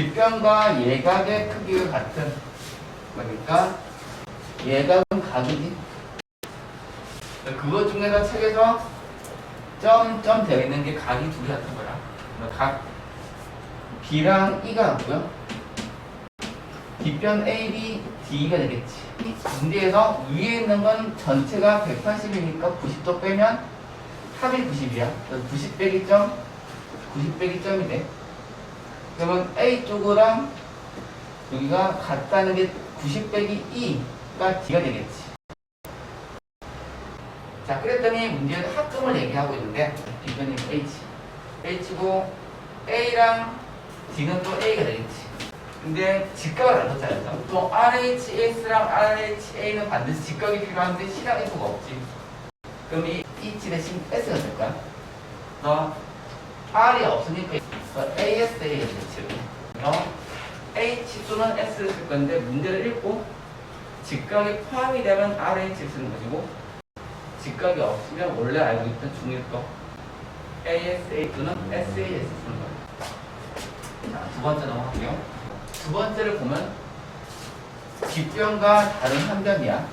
뒷변과 예각의 크기가 같은 그러니까 예각은 각이지 그것 중에서 책에서 점점 되어 있는 게 각이 둘이 같은 거야. 그러니까 각 B랑 E가 같고요. 뒷변 AB, DE가 되겠지. 문제에서 위에 있는 건 전체가 180이니까 90도 빼면 합이 90이야. 90 빼기 점 90 빼기 점이 돼 그러면 A 쪽이랑 여기가 같다는 게 90 빼기 2가 D가 되겠지. 자, 그랬더니 문제는 합점을 얘기하고 있는데 뒷변이 H. H고 A랑 D는 또 A가 되겠지. 근데 직각을 안 뒀잖아요. 보통 RHS랑 RHA는 반드시 직각이 필요한데 C랑 F가 없지. 그럼 이 H 대신 S가 될 거야. 너 R이 없으니까 ASA 되겠지. 어? H수는 S를 쓸 건데 문제를 읽고 직각이 포함이 되면 RH를 쓰는 것이고 직각이 없으면 원래 알고 있던 중일거 ASA 또는 SAS 쓰는 거예요. 자, 두 번째 넘어갈게요. 두 번째를 보면 뒷변과 다른 한 변이야.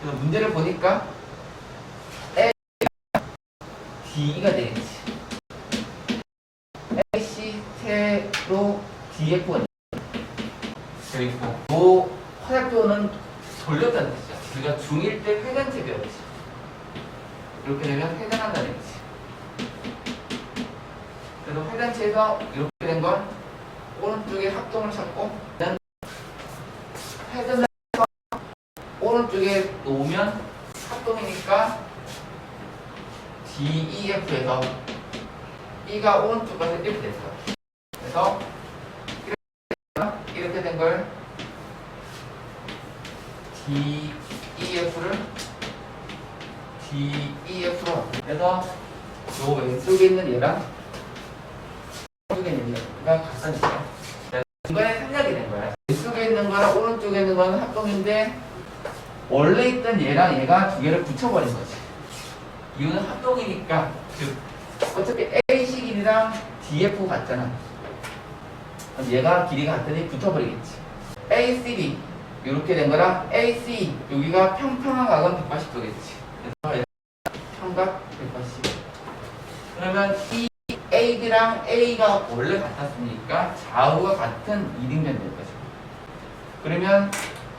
그래서 문제를 보니까 A가 D가 되겠지. AC 세로 DF가 그리고 요 화살표는 돌렸다는 뜻이야. 우리가 중1 때 회전체 배웠지. 이렇게 되면 회전한다는 뜻이지. 그래서 회전체에서 이렇게 된 건 오른쪽에 합동을 찾고 해서 오른쪽에 놓으면 합동이니까 DEF에서 E가 오른쪽 가서 이렇게 됐어. 그래서 된걸 DEF를 DEF로 그래서 요 왼쪽에 있는 얘랑 오른쪽에 있는 얘가 같다니까. 중간에 생략이 된 거야. 왼쪽에 있는 거랑 오른쪽에 있는 거는 합동인데 원래 있던 얘랑 얘가 두 개를 붙여버린 거지. 이유는 합동이니까 즉 어차피 AC 길이랑 DF 같잖아. 그럼 얘가 길이가 같으니 붙어버리겠지. ACD 이렇게 된 거랑 AC 여기가 평평한 각은 180도겠지. 그래서 얘가 평각 180. 그러면 이 AB랑 A가 원래 같았으니까 좌우가 같은 1인면 될 거죠. 그러면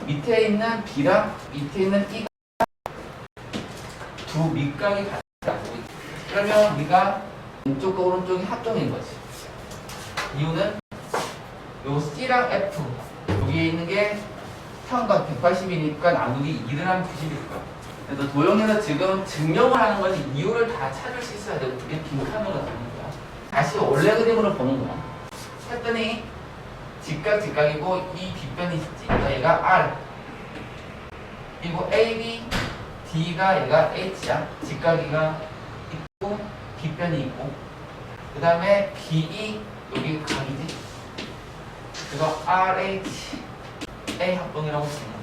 밑에 있는 B랑 밑에 있는 E가 두 밑각이 같다고. 그러면 우리가 왼쪽과 오른쪽이 합동인 거지. 이유는 요 C랑 F 여기에 있는 게 평각 180이니까 나누기 2를 하면 90일 거야. 그래서 도형에서 지금 증명을 하는 거지 이유를 다 찾을 수 있어야 되고 그게 빈칸으로 나오는 거야. 다시 원래 그림으로 보는 거야. 했더니 직각 직각이고 이 뒷변이. 그러니까 얘가 R 그리고 AB D가 얘가 H야. 직각이가 있고 뒷변이 있고 그 다음에 BE 여기 각이지. 그래서 RH A 합동이라고 쓰는